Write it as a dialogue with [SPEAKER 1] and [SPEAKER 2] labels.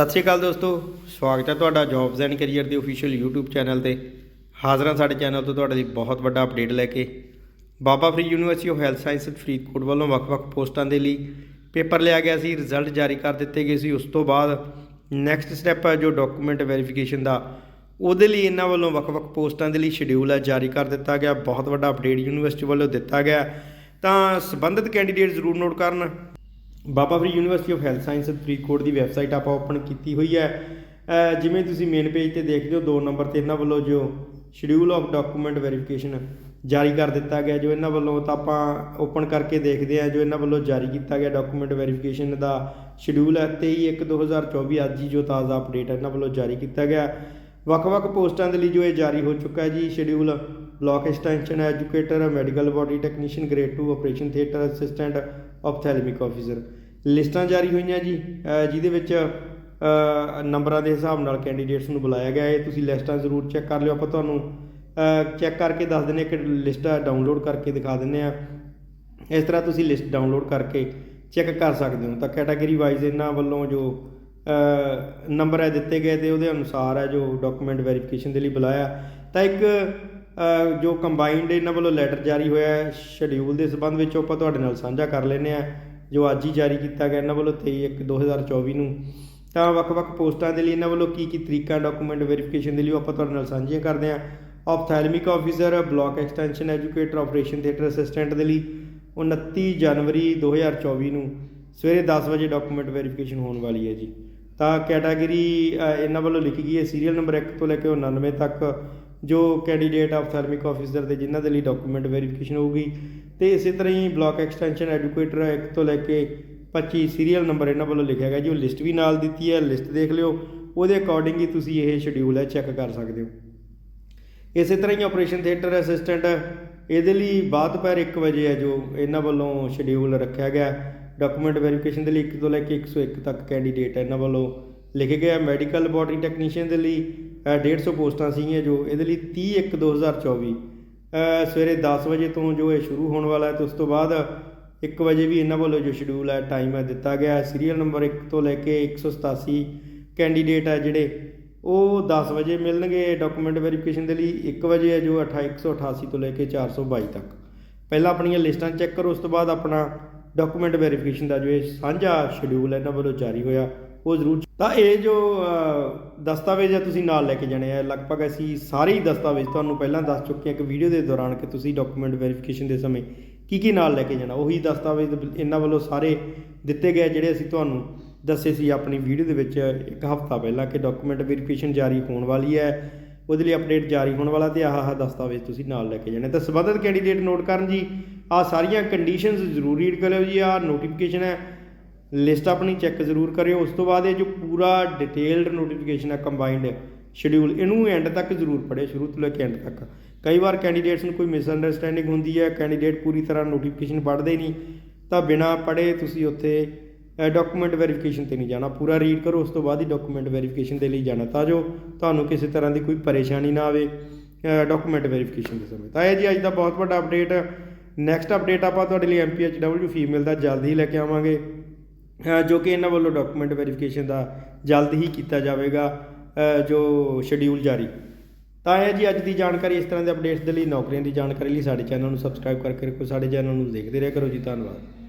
[SPEAKER 1] ਸਤਿ ਸ਼੍ਰੀ ਅਕਾਲ ਦੋਸਤੋ, ਸਵਾਗਤ ਹੈ ਤੁਹਾਡਾ ਜੌਬਸ ਐਂਡ ਕੈਰੀਅਰ ਦੇ ਅਫੀਸ਼ੀਅਲ YouTube ਚੈਨਲ ਤੇ। ਹਾਜ਼ਰਾਂ ਸਾਡੇ ਚੈਨਲ ਤੋਂ ਤੁਹਾਡੇ ਲਈ ਬਹੁਤ ਵੱਡਾ ਅਪਡੇਟ ਲੈ ਕੇ। Baba Farid university of health science Faridkot ਵੱਲੋਂ ਵੱਖ-ਵੱਖ ਪੋਸਟਾਂ ਦੇ ਲਈ ਪੇਪਰ ਲਿਆ ਗਿਆ ਸੀ ਰਿਜ਼ਲਟ ਜਾਰੀ ਕਰ ਦਿੱਤੇ ਗਏ ਸੀ। ਉਸ ਤੋਂ ਬਾਅਦ ਨੈਕਸਟ ਸਟੈਪ ਹੈ ਜੋ ਡਾਕੂਮੈਂਟ ਵੈਰੀਫਿਕੇਸ਼ਨ ਦਾ, ਉਹਦੇ ਲਈ ਇਹਨਾਂ ਵੱਲੋਂ ਵੱਖ-ਵੱਖ ਪੋਸਟਾਂ ਦੇ ਲਈ ਸ਼ਡਿਊਲ ਹੈ, ਜਾਰੀ ਕਰ ਦਿੱਤਾ ਗਿਆ। ਬਹੁਤ ਵੱਡਾ ਅਪਡੇਟ ਯੂਨੀਵਰਸਿਟੀ ਵੱਲੋਂ ਦਿੱਤਾ ਗਿਆ। ਤਾਂ ਸੰਬੰਧਿਤ ਕੈਂਡੀਡੇਟ ਜ਼ਰੂਰ ਨੋਟ ਕਰਨ। Baba Farid university of health science Faridkot the website ਆਪਾਂ ਓਪਨ ਕੀਤੀ ਹੋਈ ਹੈ। ਜਿਵੇਂ ਤੁਸੀਂ ਮੇਨ ਪੇਜ ਤੇ ਦੇਖਦੇ ਹੋ, ਦੋ ਨੰਬਰ ਤੇ ਇਹਨਾਂ ਵੱਲੋਂ ਜੋ ਸ਼ਡਿਊਲ ਆਫ ਡਾਕੂਮੈਂਟ ਵੈਰੀਫਿਕੇਸ਼ਨ ਜਾਰੀ ਕਰ ਦਿੱਤਾ ਗਿਆ, ਜੋ ਇਹਨਾਂ ਵੱਲੋਂ ਤਾਂ ਆਪਾਂ ਓਪਨ ਕਰਕੇ ਦੇਖਦੇ ਹਾਂ, ਜੋ ਇਹਨਾਂ ਵੱਲੋਂ ਜਾਰੀ ਕੀਤਾ ਗਿਆ ਡਾਕੂਮੈਂਟ ਵੈਰੀਫਿਕੇਸ਼ਨ ਦਾ ਸ਼ਡਿਊਲ ਹੈ 23/1/2024 ਅੱਜ ਹੀ ਜੋ ਤਾਜ਼ਾ ਅਪਡੇਟ ਹੈ, ਇਹਨਾਂ ਵੱਲੋਂ ਜਾਰੀ ਕੀਤਾ ਗਿਆ। ਵੱਖ-ਵੱਖ ਪੋਸਟਾਂ ਦੇ ਲਈ ਜੋ ਇਹ ਜਾਰੀ ਹੋ ਚੁੱਕਾ ਹੈ ਜੀ schedule block extension educator medical body technician grade 2 operation theatre assistant ophthalmic officer ਲਿਸਟਾਂ ਜਾਰੀ ਹੋਈਆਂ ਜੀ ਜਿਹਦੇ ਵਿੱਚ ਨੰਬਰਾਂ ਦੇ ਹਿਸਾਬ ਨਾਲ ਕੈਂਡੀਡੇਟਸ ਨੂੰ ਬੁਲਾਇਆ ਗਿਆ ਹੈ। ਤੁਸੀਂ ਲਿਸਟਾਂ ਜ਼ਰੂਰ ਚੈੱਕ ਕਰ ਲਿਓ। ਆਪਾਂ ਤੁਹਾਨੂੰ ਚੈੱਕ ਕਰਕੇ ਦੱਸ ਦਿੰਦੇ ਹਾਂ ਕਿ ਲਿਸਟ ਡਾਊਨਲੋਡ ਕਰਕੇ ਦਿਖਾ ਦਿੰਦੇ ਆ ਇਸ ਤਰ੍ਹਾਂ ਤੁਸੀਂ ਲਿਸਟ ਡਾਊਨਲੋਡ ਕਰਕੇ ਚੈੱਕ ਕਰ ਸਕਦੇ ਹੋ। ਤਾਂ ਕੈਟਾਗਰੀ ਵਾਈਜ਼ ਇਹਨਾਂ ਵੱਲੋਂ ਜੋ ਨੰਬਰ ਹੈ ਦਿੱਤੇ ਗਏ ਤੇ ਉਹਦੇ ਅਨੁਸਾਰ ਹੈ ਜੋ ਡਾਕੂਮੈਂਟ ਵੈਰੀਫਿਕੇਸ਼ਨ ਦੇ ਲਈ ਬੁਲਾਇਆ। ਤਾਂ ਇੱਕ ਜੋ ਕੰਬਾਈਨਡ ਇਹਨਾਂ ਵੱਲੋਂ ਲੈਟਰ ਜਾਰੀ ਹੋਇਆ ਹੈ ਸ਼ਡਿਊਲ ਦੇ ਸਬੰਧ ਵਿੱਚ ਆਪਾਂ ਤੁਹਾਡੇ ਨਾਲ ਸਾਂਝਾ ਕਰ ਲੈਨੇ ਆ ਜੋ ਅੱਜ ਹੀ ਜਾਰੀ ਕੀਤਾ ਗਿਆ ਇਹਨਾਂ ਵੱਲੋਂ 23/1/2024 ਨੂੰ। ਤਾਂ ਵੱਖ-ਵੱਖ ਪੋਸਟਾਂ ਦੇ ਲਈ ਇਹਨਾਂ ਵੱਲੋਂ ਕੀ ਕੀ ਤਰੀਕਾਂ ਡਾਕੂਮੈਂਟ ਵੈਰੀਫਿਕੇਸ਼ਨ ਦੇ ਲਈ ਉਹ ਆਪਾਂ ਤੁਹਾਡੇ ਨਾਲ ਸਾਂਝੀਆਂ ਕਰਦੇ ਹਾਂ। Ophthalmic officer block extension educator operation theatre assistant ਦੇ ਲਈ 29 ਜਨਵਰੀ 2024 ਨੂੰ ਸਵੇਰੇ 10 ਵਜੇ ਡਾਕੂਮੈਂਟ ਵੈਰੀਫਿਕੇਸ਼ਨ ਹੋਣ ਵਾਲੀ ਹੈ ਜੀ। ਤਾਂ ਕੈਟਾਗਰੀ ਇਹਨਾਂ ਵੱਲੋਂ ਲਿਖੀ ਗਈ ਹੈ ਸੀਰੀਅਲ ਨੰਬਰ 1 ਤੋਂ ਲੈ ਕੇ 99 ਤੱਕ। ਜੋ ਕੈਂਡੀਡੇਟ ਆਪਥੈਲਮਿਕ ਆਫੀਸਰ ਦੇ ਜਿਨ੍ਹਾਂ ਦੇ ਲਈ ਡਾਕੂਮੈਂਟ ਵੈਰੀਫਿਕੇਸ਼ਨ ਹੋਊਗੀ ਤੇ ਇਸੇ ਤਰ੍ਹਾਂ ਹੀ ਬਲਾਕ ਐਕਸਟੈਂਸ਼ਨ ਐਡੂਕੇਟਰ 1 ਤੋਂ ਲੈ ਕੇ 25 ਸੀਰੀਅਲ ਨੰਬਰ ਇਹਨਾਂ ਵੱਲੋਂ ਲਿਖਿਆ ਗਿਆ ਜੀ, ਉਹ ਲਿਸਟ ਵੀ ਨਾਲ ਦਿੱਤੀ ਹੈ ਲਿਸਟ ਦੇਖ ਲਿਓ, ਉਹਦੇ ਅਕੋਰਡਿੰਗ ਹੀ ਤੁਸੀਂ ਇਹ ਸ਼ਡਿਊਲ ਹੈ ਚੈੱਕ ਕਰ ਸਕਦੇ ਹੋ। ਇਸੇ ਤਰ੍ਹਾਂ ਹੀ ਆਪਰੇਸ਼ਨ ਥੀਏਟਰ ਅਸਿਸਟੈਂਟ ਇਹਦੇ ਲਈ ਬਾਅਦ ਦੁਪਹਿਰ 1 ਵਜੇ ਹੈ ਜੋ ਇਹਨਾਂ ਵੱਲੋਂ ਸ਼ਡਿਊਲ ਰੱਖਿਆ ਗਿਆ। ਡਾਕੂਮੈਂਟ ਵੈਰੀਫਿਕੇਸ਼ਨ ਦੇ ਲਈ 1 ਤੋਂ ਲੈ ਕੇ 101 ਤੱਕ ਕੈਂਡੀਡੇਟ ਇਹਨਾਂ ਵੱਲੋਂ। ਲਿਖੇ ਗਿਆ ਮੈਡੀਕਲ ਬਾਡੀ ਟੈਕਨੀਸ਼ੀਅਨ ਦੇ ਲਈ ਅ, 150 ਪੋਸਟਾਂ ਸੀਗੀਆਂ ਜੋ ਇਹਦੇ ਲਈ 30 1 2024 ਅ, ਸਵੇਰੇ 10 ਵਜੇ ਤੋਂ ਜੋ ਇਹ ਸ਼ੁਰੂ ਹੋਣ ਵਾਲਾ ਹੈ ਤੇ ਉਸ ਤੋਂ ਬਾਅਦ 1 ਵਜੇ ਵੀ ਇਹਨਾਂ ਵੱਲੋਂ ਜੋ ਸ਼ਡਿਊਲ ਹੈ ਟਾਈਮ ਹੈ ਦਿੱਤਾ ਗਿਆ ਹੈ। ਸੀਰੀਅਲ ਨੰਬਰ 1 ਤੋਂ ਲੈ ਕੇ 187 ਕੈਂਡੀਡੇਟ ਹੈ ਜਿਹੜੇ ਉਹ 10 ਵਜੇ ਮਿਲਣਗੇ ਡਾਕੂਮੈਂਟ ਵੈਰੀਫਿਕੇਸ਼ਨ ਦੇ ਲਈ 1 ਵਜੇ ਹੈ ਜੋ 28 188 ਤੋਂ ਲੈ ਕੇ 422 ਤੱਕ। ਪਹਿਲਾਂ ਆਪਣੀਆਂ ਲਿਸਟਾਂ ਚੈੱਕ ਕਰੋ ਉਸ ਤੋਂ ਬਾਅਦ ਆਪਣਾ ਡਾਕੂਮੈਂਟ ਵੈਰੀਫਿਕੇਸ਼ਨ ਦਾ ਜੋ ਇਹ ਸਾਂਝਾ ਸ਼ਡਿਊਲ ਹੈ ਇਹਨਾਂ ਵੱਲੋਂ ਜਾਰੀ ਹੋਇਆ। ਉਹ ਜ਼ਰੂਰ ਤਾਂ ਇਹ ਜੋ ਦਸਤਾਵੇਜ਼ ਹੈ ਤੁਸੀਂ ਨਾਲ ਲੈ ਕੇ ਜਾਣੇ ਆ। ਲਗਭਗ ਅਸੀਂ ਸਾਰੇ ਹੀ ਦਸਤਾਵੇਜ਼ ਤੁਹਾਨੂੰ ਪਹਿਲਾਂ ਦੱਸ ਚੁੱਕੇ ਹਾਂ ਇੱਕ ਵੀਡੀਓ ਦੇ ਦੌਰਾਨ ਕਿ ਤੁਸੀਂ ਡਾਕੂਮੈਂਟ ਵੈਰੀਫਿਕੇਸ਼ਨ ਦੇ ਸਮੇਂ ਕੀ ਕੀ ਨਾਲ ਲੈ ਕੇ ਜਾਣਾ। ਉਹੀ ਦਸਤਾਵੇਜ਼ ਇਹਨਾਂ ਵੱਲੋਂ ਸਾਰੇ ਦਿੱਤੇ ਗਏ ਜਿਹੜੇ ਅਸੀਂ ਤੁਹਾਨੂੰ ਦੱਸੇ ਸੀ ਆਪਣੀ ਵੀਡੀਓ ਦੇ ਵਿੱਚ ਇੱਕ ਹਫ਼ਤਾ ਪਹਿਲਾਂ ਕਿ ਡਾਕੂਮੈਂਟ ਵੈਰੀਫਿਕੇਸ਼ਨ ਜਾਰੀ ਹੋਣ ਵਾਲੀ ਹੈ। ਉਹਦੇ ਲਈ ਅਪਡੇਟ ਜਾਰੀ ਹੋਣ ਵਾਲਾ ਤੇ ਆਹ ਆਹ ਦਸਤਾਵੇਜ਼ ਤੁਸੀਂ ਨਾਲ ਲੈ ਕੇ ਜਾਣੇ। ਤਾਂ ਸੰਬੰਧਿਤ ਕੈਂਡੀਡੇਟ ਨੋਟ ਕਰਨ ਜੀ, ਆਹ ਸਾਰੀਆਂ ਕੰਡੀਸ਼ਨਸ ਜ਼ਰੂਰ ਰੀਡ ਕਰਿਓ ਜੀ। ਆਹ ਨੋਟੀਫਿਕੇਸ਼ਨ ਹੈ। ਲਿਸਟ ਆਪਣੀ ਚੈੱਕ ਜ਼ਰੂਰ ਕਰਿਓ। ਉਸ ਤੋਂ ਬਾਅਦ ਇਹ ਜੋ ਪੂਰਾ ਡਿਟੇਲਡ ਨੋਟੀਫਿਕੇਸ਼ਨ ਹੈ ਕੰਬਾਈਨਡ ਸ਼ਡਿਊਲ ਇਹਨੂੰ ਐਂਡ ਤੱਕ ਜ਼ਰੂਰ ਪੜ੍ਹਿਓ, ਸ਼ੁਰੂ ਤੋਂ ਲੈ ਕੇ ਐਂਡ ਤੱਕ। ਕਈ ਵਾਰ ਕੈਂਡੀਡੇਟਸ ਨੂੰ ਕੋਈ ਮਿਸਅੰਡਰਸਟੈਂਡਿੰਗ ਹੁੰਦੀ ਹੈ ਕੈਂਡੀਡੇਟ ਪੂਰੀ ਤਰ੍ਹਾਂ ਨੋਟੀਫਿਕੇਸ਼ਨ ਪੜ੍ਹਦੇ ਨਹੀਂ, ਤਾਂ ਬਿਨਾ ਪੜ੍ਹੇ ਤੁਸੀਂ ਉੱਥੇ ਡਾਕੂਮੈਂਟ ਵੈਰੀਫਿਕੇਸ਼ਨ ਤੇ ਨਹੀਂ ਜਾਣਾ। ਪੂਰਾ ਰੀਡ ਕਰੋ, ਉਸ ਤੋਂ ਬਾਅਦ ਹੀ ਡਾਕੂਮੈਂਟ ਵੈਰੀਫਿਕੇਸ਼ਨ ਦੇ ਲਈ ਜਾਣਾ। ਤਾਂ ਜੋ ਤੁਹਾਨੂੰ ਕਿਸੇ ਤਰ੍ਹਾਂ ਦੀ ਕੋਈ ਪਰੇਸ਼ਾਨੀ ਨਾ ਆਵੇ ਡਾਕੂਮੈਂਟ ਵੈਰੀਫਿਕੇਸ਼ਨ ਦੇ ਸਮੇਂ। ਤਾਂ ਇਹ ਜੀ ਅੱਜ ਦਾ ਬਹੁਤ ਵੱਡਾ ਅਪਡੇਟ ਨੈਕਸਟ ਅਪਡੇਟ ਆਪਾਂ ਤੁਹਾਡੇ ਲਈ ਐਮਪੀਐਚਡਬਲਯੂ ਫੀਮੇਲ ਦਾ ਜਲਦੀ ਹੀ ਲੈ ਕੇ ਆਵਾਂਗੇ। ਜੋ ਕਿ ਇਹਨਾਂ ਵੱਲੋਂ ਡਾਕੂਮੈਂਟ ਵੈਰੀਫਿਕੇਸ਼ਨ ਦਾ ਜਲਦ ਹੀ ਕੀਤਾ ਜਾਵੇਗਾ ਜੋ ਸ਼ਡਿਊਲ ਜਾਰੀ। ਤਾਂ ਇਹ ਜੀ, ਅੱਜ ਦੀ ਜਾਣਕਾਰੀ ਇਸ ਤਰ੍ਹਾਂ ਦੇ ਅਪਡੇਟਸ ਦੇ ਲਈ, ਨੌਕਰੀਆਂ ਦੀ ਜਾਣਕਾਰੀ ਲਈ ਸਾਡੇ ਚੈਨਲ ਨੂੰ ਸਬਸਕ੍ਰਾਈਬ ਕਰਕੇ ਰੱਖੋ, ਸਾਡੇ ਚੈਨਲ ਨੂੰ ਦੇਖਦੇ ਰਿਹਾ ਕਰੋ ਜੀ, ਧੰਨਵਾਦ।